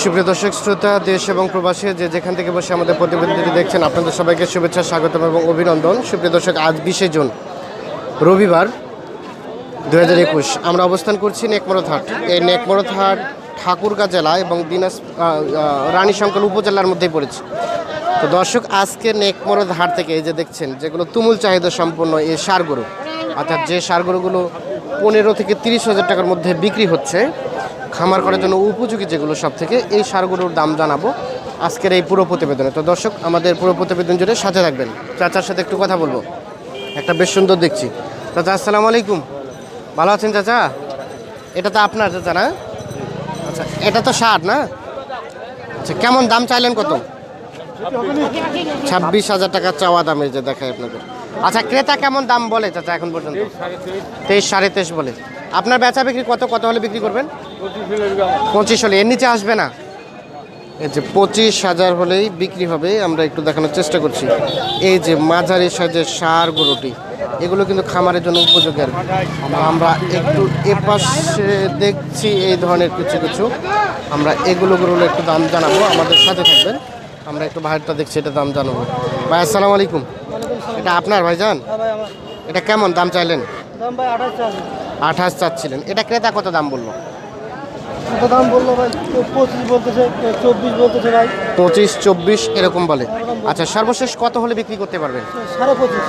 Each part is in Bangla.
সুপ্রিয় দর্শক, শ্রোতা, দেশ এবং প্রবাসী যে যেখান থেকে বসে আমাদের প্রতিবেদনটি দেখছেন, আপনাদের সবাইকে শুভেচ্ছা, স্বাগতম এবং অভিনন্দন। সুপ্রিয় দর্শক, আজ বিশে জুন, রবিবার দু হাজার একুশ। আমরা অবস্থান করছি নেকমরত হাট এই নেকমরত হাট ঠাকুরগাঁ জেলা এবং দিনাজ রানীশঙ্কর উপজেলার মধ্যেই পড়েছে। তো দর্শক, আজকে নেকমরদ হাট থেকে এই যে দেখছেন, যেগুলো তুমুল চাহিদা সম্পন্ন এই সার গরু অর্থাৎ যে সার গরুগুলো পনেরো থেকে তিরিশ হাজার টাকার মধ্যে বিক্রি হচ্ছে খামার করার জন্য উপযোগী যেগুলো সব থেকে, এই সারগুলোর দাম জানাব আজকের এই পুরো প্রতিবেদনে। তো দর্শক, আমাদের পুরো প্রতিবেদন জুড়ে সাথে থাকবেন। চাচার সাথে একটু কথা বলব। একটা বেশ সুন্দর দেখছি। চাচা, আসসালামু আলাইকুম। ভালো আছেন চাচা? এটা তো আপনার চাচা, না? আচ্ছা এটা তো ষাট না? আচ্ছা কেমন দাম চাইলেন কত? ছাব্বিশ হাজার টাকা চাওয়া দাম যে দেখায় আপনাদের। আচ্ছা ক্রেতা কেমন দাম বলে চাচা এখন পর্যন্ত? তেইশ সাড়ে তেইশ বলে। আপনার বেচা বিক্রি কত কত হলে বিক্রি করবেন? পঁচিশ হলে এর নিচে আসবে না? এই যে পঁচিশ হাজার হলেই বিক্রি হবে আমরা একটু দেখানোর চেষ্টা করছি। এই যে মাঝারি সাইজের সার গরুটি এগুলো কিন্তু খামারের জন্য উপযোগী আর আমরা একটু এপাশে দেখছি এই ধরনের কিছু কিছু। আমরা এগুলো গরুর একটু দাম জানাব আমাদের সাথে থাকবেন। আমরা একটু বাইরটা দেখছি এটা দাম জানাব। ভাই আসসালামু আলাইকুম। এটা আপনার ভাইজান? এটা কেমন দাম চাইলেন? আঠাশ চাচ্ছিলেন। এটা ক্রেতা কত দাম বলল? কত দাম বলল ভাই পঁচিশ বলতেছে চব্বিশ বলতেছে ভাই। পঁচিশ চব্বিশ এরকম বলে। আচ্ছা সর্বশেষ কত হলে বিক্রি করতে পারবেন? সাড়ে পঁচিশ।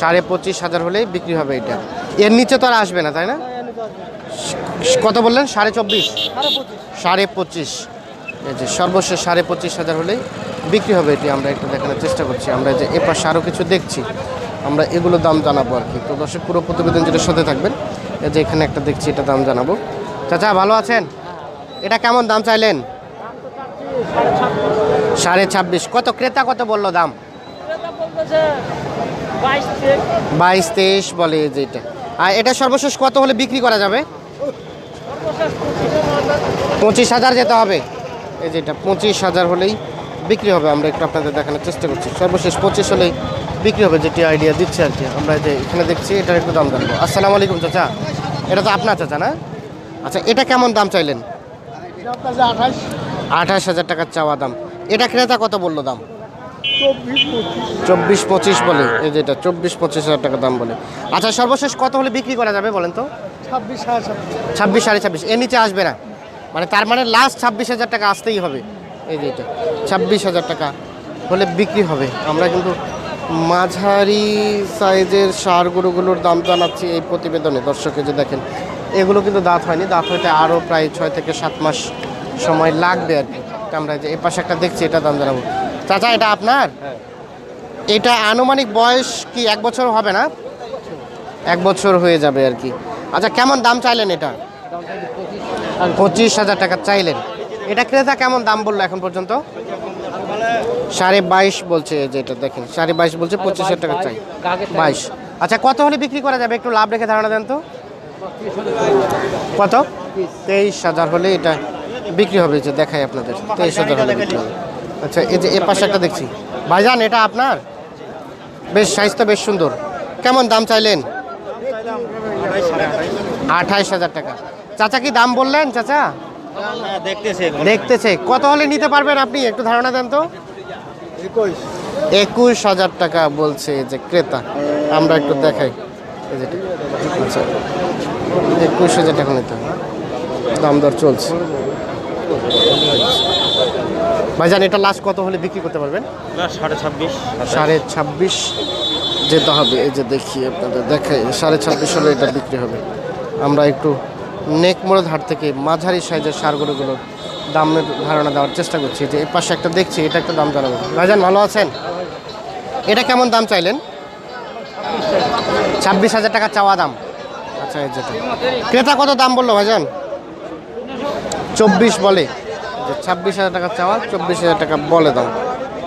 সাড়ে পঁচিশ হাজার হলেই বিক্রি হবে এটা। এর নিচে তো আর আসবে না তাই না? আসব। কত বললেন? সাড়ে চব্বিশ? সাড়ে পঁচিশ। সাড়ে পঁচিশ। এই যে সর্বশেষ সাড়ে পঁচিশ হাজার হলেই বিক্রি হবে এটি আমরা একটু দেখানোর চেষ্টা করছি। আমরা যে এ পাশে আরও কিছু দেখছি আমরা এগুলো দাম জানাব আর কি। তো দর্শক পুরো প্রতিবেদন যেটা সাথে থাকবেন। এই যে এখানে একটা দেখছি এটা দাম জানাব। চাচা ভালো আছেন? এটা কেমন দাম চাইলেন? সাড়ে ছাব্বিশ। কত ক্রেতা কত বলল দাম? বাইশ, তেইশ বলে যেটা আর এটা সর্বশেষ কত হলে বিক্রি করা যাবে? পঁচিশ হাজার যেতে হবে। এই যেটা পঁচিশ হাজার হলেই বিক্রি হবে। আমরা একটু আপনাদের দেখানোর চেষ্টা করছি। সর্বশেষ পঁচিশ হলেই বিক্রি হবে, যেটি আইডিয়া দিচ্ছে আর কি। আমরা যে এখানে দেখছি, এটার একটু দাম জানব। আসসালামু আলাইকুম, চাচা। এটা তো আপনার চাচা, না? আচ্ছা এটা কেমন দাম চাইলেন? আঠাশ হাজার টাকার চাওয়া দাম। এটা ক্রেতা কত বলল দাম? চব্বিশ পঁচিশ বলে এই যেটা চব্বিশ পঁচিশ হাজার টাকা দাম বলে। আচ্ছা সর্বশেষ কত হলে বিক্রি করা যাবে বলেন তো? ছাব্বিশ সাড়ে ছাব্বিশ। ছাব্বিশ সাড়ে ছাব্বিশ এর নিচে আসবে না। মানে তার মানে লাস্ট ছাব্বিশ হাজার টাকা আসতেই হবে। এই যে এটা ছাব্বিশ হাজার টাকা হলে বিক্রি হবে। আমরা কিন্তু মাঝারি সাইজের সার গরুগুলোর দাম জানাচ্ছি এই প্রতিবেদনে। দর্শকে যে দেখেন এগুলো কিন্তু দাঁত হয়নি। দাঁত হইতে আরও প্রায় ছয় থেকে সাত মাস সময় লাগবে আর কি। আমরা যে এ পাশে একটা দেখছি এটা দাম জানাব। চাচা এটা আপনার? এটা আনুমানিক বয়স কি এক বছর হবে না? এক বছর হয়ে যাবে আর কি। আচ্ছা কেমন দাম চাইলেন এটা? পঁচিশ হাজার টাকা চাইলেন। এটা ক্রেতা কেমন দাম বলল এখন পর্যন্ত? সাড়ে বাইশ বলছে যেটা দেখেন সাড়ে বাইশ বলছে পঁচিশ হাজার টাকা চাই। বাইশ। আচ্ছা কত হলে বিক্রি করা যাবে? একটু লাভ রেখে ধারণা দেন তো। কত? তেইশ হাজার হলে এটা বিক্রি হবে যে দেখাই আপনাদের। তেইশ হাজার হলে বিক্রি হবে। আচ্ছা এই যে এ পাশে একটা দেখছি। ভাইজান, এটা আপনার? বেশ, সাইজটা বেশ সুন্দর। কেমন দাম চাইলেন? আঠাইশ হাজার টাকা। চাচা কি দাম বললেন, চাচা? দেখতেছে। কত হলে নিতে পারবেন আপনি? একটু ধারণা দেন তো। একুশ হাজার টাকা বলছে যে ক্রেতা। আমরা একটু দেখাই। আচ্ছা। একুশ হাজার টাকা নিতে হবে। দাম দর চলছে। ভাইজান এটা লাস্ট কত হলে বিক্রি করতে পারবেন? সাড়ে ছাব্বিশ সাড়ে ছাব্বিশ যেতে হবে এই যে দেখি আপনাদের দেখাই সাড়ে ছাব্বিশ হলে এটা বিক্রি হবে। আমরা একটু নেকমোড়দ হাট থেকে মাঝারি সাইজের সারগুলোগুলোর দামের ধারণা দেওয়ার চেষ্টা করছি। যে এই পাশে একটা দেখছি এটা একটা দাম জানাব। ভাইজান ভালো আছেন? এটা কেমন দাম চাইলেন? ছাব্বিশ হাজার টাকা চাওয়া দাম। আচ্ছা এই যেটা ক্রেতা কত দাম বলল ভাইজান? চব্বিশ বলে। ছাব্বিশ হাজার টাকা চাওয়া, চব্বিশ হাজার টাকা বলে দাম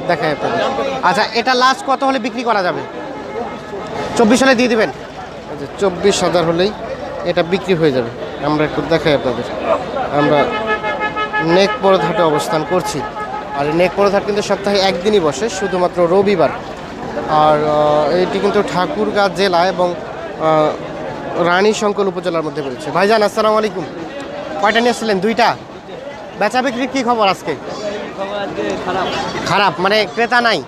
দেখা আপনাদের আচ্ছা এটা লাস্ট কত হলে বিক্রি করা যাবে? চব্বিশ হলে দিয়ে দিবেন। আচ্ছা চব্বিশ হাজার হলেই এটা বিক্রি হয়ে যাবে। আমরা একটু দেখাই আপনাদের। আমরা নেক হাটে অবস্থান করছি। আর নেক হাট কিন্তু সপ্তাহে একদিনই বসে, শুধুমাত্র রবিবার। আর এটি কিন্তু ঠাকুরগাঁ জেলা এবং রানী শঙ্কর উপজেলার মধ্যে পড়েছে ভাইজান আসসালামু আলাইকুম। কয়টা নিয়ে এসেছিলেন দুইটা? বেচা বিক্রির কি খবর আজকে? খারাপ। মানে ক্রেতা নাই?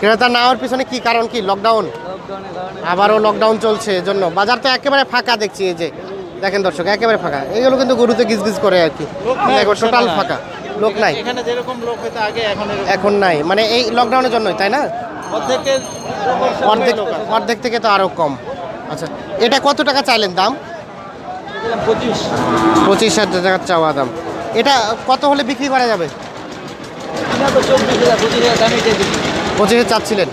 ক্রেতা না হওয়ার পিছনে কি কারণ কি? লকডাউন আবারও লকডাউন চলছে এজন্য। বাজার তো একেবারে ফাঁকা দেখছি এই যে। দেখেন দর্শক একেবারে ফাঁকা। এগুলো কিন্তু গরুতে গিজ গিজ করে আর কি। টোটাল ফাঁকা। লোক নাই। এখানে যেরকম লোক হতো আগে এখন এখন নাই। মানে এই লকডাউনের জন্যই তাই না? অর্ধেক অর্ধেক থেকে তো আরও কম। আচ্ছা এটা কত টাকা চাইলেন দাম? পঁচিশ পঁচিশ হাজার টাকার চাওয়া দাম। এটা কত হলে বিক্রি করা যাবে? পঁচিশে চাচ্ছিলেন।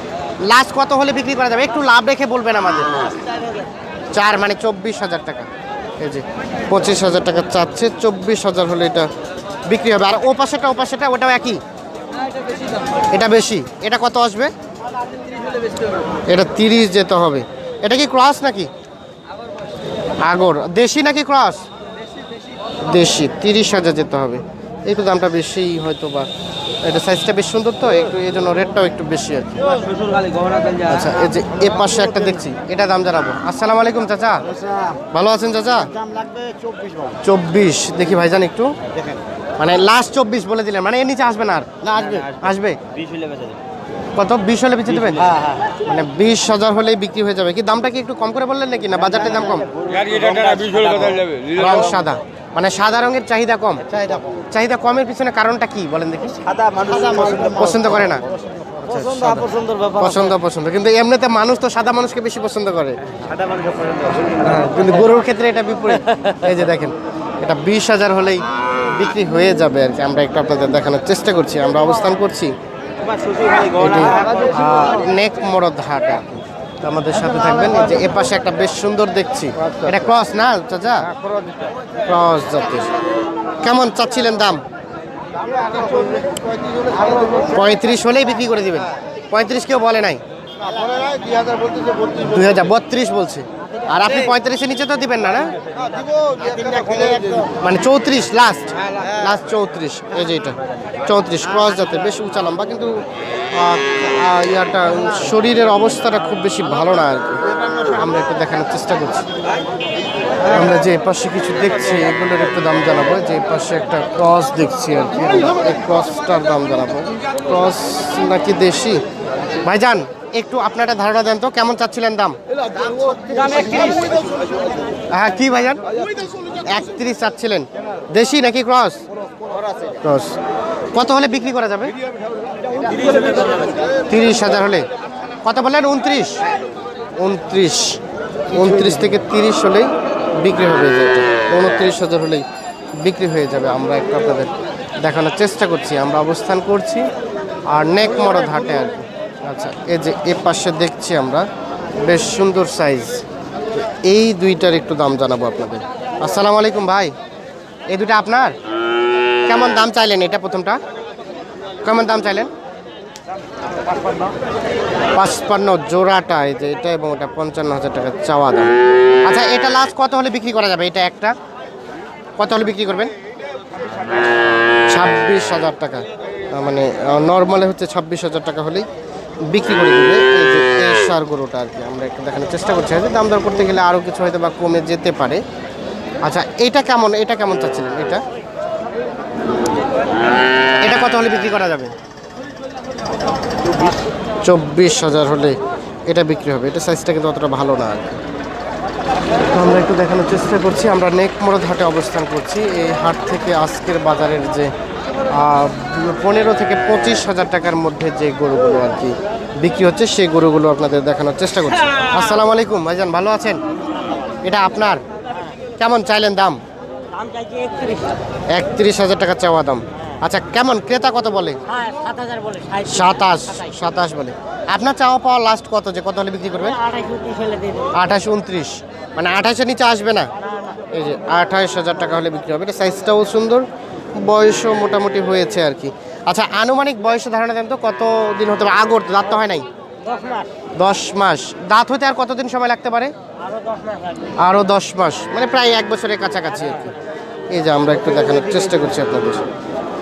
লাস্ট কত হলে বিক্রি করা যাবে? একটু লাভ রেখে বলবেন আমাদের। চার মানে চব্বিশ হাজার টাকা। এই যে, পঁচিশ হাজার টাকা চাচ্ছে, চব্বিশ হাজার হলে এটা বিক্রি হবে। আর ও পাশেটা ও পাশেটা ওটাও একই? এটা বেশি। এটা কত আসবে? এটা তিরিশ যেতে হবে। এটা কি ক্রস নাকি? আগর। দেশি নাকি ক্রস? দেশি তিরিশ হাজার যেতে হবে। একটু দামটা বেশি হয়তো বা। এটা সাইজটা বেশ সুন্দর তো একটু এই জন্য রেটটাও একটু বেশি আর কি। আচ্ছা এই যে এ পাশে একটা দেখছি এটা দাম জানাব। আসসালামু আলাইকুম চাচা। ভালো আছেন চাচা? চব্বিশ বাবু চব্বিশ দেখি ভাইজান একটু। মানে লাস্ট চব্বিশ বলে দিলেন মানে এর নিচে আসবে না আর? আসবে? আসবে। কত বিশ হলে বিচে দেবেন? হ্যাঁ হ্যাঁ। মানে বিশ হাজার হলেই বিক্রি হয়ে যাবে। কি দামটা কি একটু কম করে বললেন নাকি? না বাজারটার দাম কম? রং সাদা। মানে সাদা রঙের চাহিদা কম? চাহিদা চাহিদা কমের পিছনে কারণটা কি বলেন দেখি। সাদা মানুষ পছন্দ করে। না? পছন্দ পছন্দ পছন্দ। কিন্তু এমনিতে মানুষ তো সাদা মানুষকে বেশি পছন্দ করে। সাদা মানুষের পছন্দ হ্যাঁ, কিন্তু গরুর ক্ষেত্রে এটা বিপরীত। এই যে দেখেন এটা বিশ হাজার হলেই বিক্রি হয়ে যাবে আর কি। আমরা একটু আপনাদের দেখানোর চেষ্টা করছি। আমরা অবস্থান করছি নেক মরদ হাট। আমাদের সাথে থাকবেন। যে এ পাশে একটা বেশ সুন্দর দেখছি। এটা ক্রস না, চাচা? ক্রস জাতের। কেমন চাচ্ছিলেন দাম? পঁয়ত্রিশ হলেই বিক্রি করে দিবেন। পঁয়ত্রিশ কেউ বলে নাই? দুই হাজার বত্রিশ বলছে। আর আপনি পঁয়ত্রিশের নিচে তো দিবেন না না? মানে চৌত্রিশ লাস্ট লাস্ট চৌত্রিশ, এই যে এটা। চৌত্রিশ ক্রস যাতে বেশ উঁচা লম্বা, কিন্তু ইয়াটা, শরীরের অবস্থাটা খুব বেশি ভালো না আর কি। আমরা একটু দেখানোর চেষ্টা করছি। আমরা যে পাশে কিছু দেখছি, এগুলোর একটু দাম জানাব। যে পাশে একটা ক্রস দেখছি আর কি। এই ক্রসটার দাম জানাব। ক্রস নাকি দেশি? ভাইজান একটু আপনারা ধারণা দেন তো কেমন চাচ্ছিলেন দাম? হ্যাঁ কি ভাইজান? একত্রিশ চাচ্ছিলেন। দেশি নাকি ক্রস? ক্রস। কত হলে বিক্রি করা যাবে? তিরিশ হাজার হলে। কত বললেন? উনত্রিশ। উনত্রিশ। উনত্রিশ থেকে তিরিশ হলেই বিক্রি হবে যেটা উনত্রিশ হাজার হলেই বিক্রি হয়ে যাবে। আমরা একটু আপনাদের দেখানোর চেষ্টা করছি। আমরা অবস্থান করছি আর নেক মরদ হাটে আর কি। আচ্ছা এই যে এ পাশে দেখছি আমরা, বেশ সুন্দর সাইজ এই দুইটার একটু দাম জানাব আপনাদের। আসসালামু আলাইকুম ভাই, এই দুটা আপনার? কেমন দাম চাইলেন এটা প্রথমটা? কেমন দাম চাইলেন? পাঁচপান্ন, জোড়াটা, এই যে এটা এবং ওটা পঞ্চান্ন হাজার টাকা চাওয়া দাম। আচ্ছা এটা লাস্ট কত হলে বিক্রি করা যাবে? এটা একটা। কত হলে বিক্রি করবেন? ছাব্বিশ হাজার টাকা। মানে নর্মালে হচ্ছে ছাব্বিশ হাজার টাকা হলেই বিক্রি করে দিবে। এই যে সার গরুটা আর কি আমরা একটু দেখানোর চেষ্টা করছি। হয়তো দাম দর করতে গেলে আরও কিছু হয়তো বা কমে যেতে পারে। আচ্ছা এটা কেমন? এটা কেমন চাচ্ছিলেন? এটা? এটা কত হলে বিক্রি করা যাবে? চব্বিশ হাজার হলে এটা বিক্রি হবে। এটা সাইজটা কিন্তু অতটা ভালো না। তো আমরা একটু দেখানোর চেষ্টা করছি। আমরা নেক মরদ হাটে অবস্থান করছি। এই হাট থেকে আজকের বাজারের যে পনেরো থেকে পঁচিশ হাজার টাকার মধ্যে যে গরুগুলো আর কি বিক্রি হচ্ছে সেই গরুগুলো আপনাদের দেখানোর চেষ্টা করছি। আসসালামু আলাইকুম ভাইজান ভালো আছেন? এটা আপনার? কেমন চাইলেন দাম? একত্রিশ। হাজার টাকা চাওয়া দাম। আচ্ছা কেমন? ক্রেতা কত বলে? হ্যাঁ সাতাশ সাতাশ বলে। আপনার চাওয়া পাওয়া লাস্ট কত? যে কত হলে বিক্রি করবেন? আঠাশ উনত্রিশ মানে আঠাশের নিচে আসবে না? এই যে আঠাশ হাজার টাকা হলে বিক্রি হবে। এটা সাইজটাও সুন্দর। বয়সও মোটামুটি হয়েছে আর কি। আচ্ছা আনুমানিক বয়সে ধারণা দেন তো কত দিন হতে পারে? আগর দাঁত তো হয় নাই? দশ মাস। দাঁত হতে আর কতদিন সময় লাগতে পারে? আরও দশ মাস আরও দশ মাস। মানে প্রায় এক বছরের কাছাকাছি আর কি। এই যে আমরা একটু দেখানোর চেষ্টা করছি আপনাদের।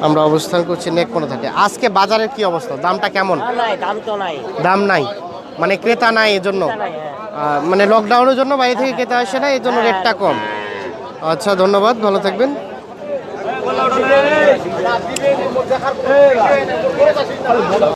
আমরা অবস্থান করছি নেক কোনো থাকে। আজকে বাজারের কি অবস্থা? দামটা কেমন? দাম নাই মানে ক্রেতা নাই এজন্য? হ্যাঁ। মানে লকডাউনের জন্য বাইরে থেকে ক্রেতা আসে না এই জন্য রেটটা কম। আচ্ছা ধন্যবাদ। ভালো থাকবেন। আল্লাহ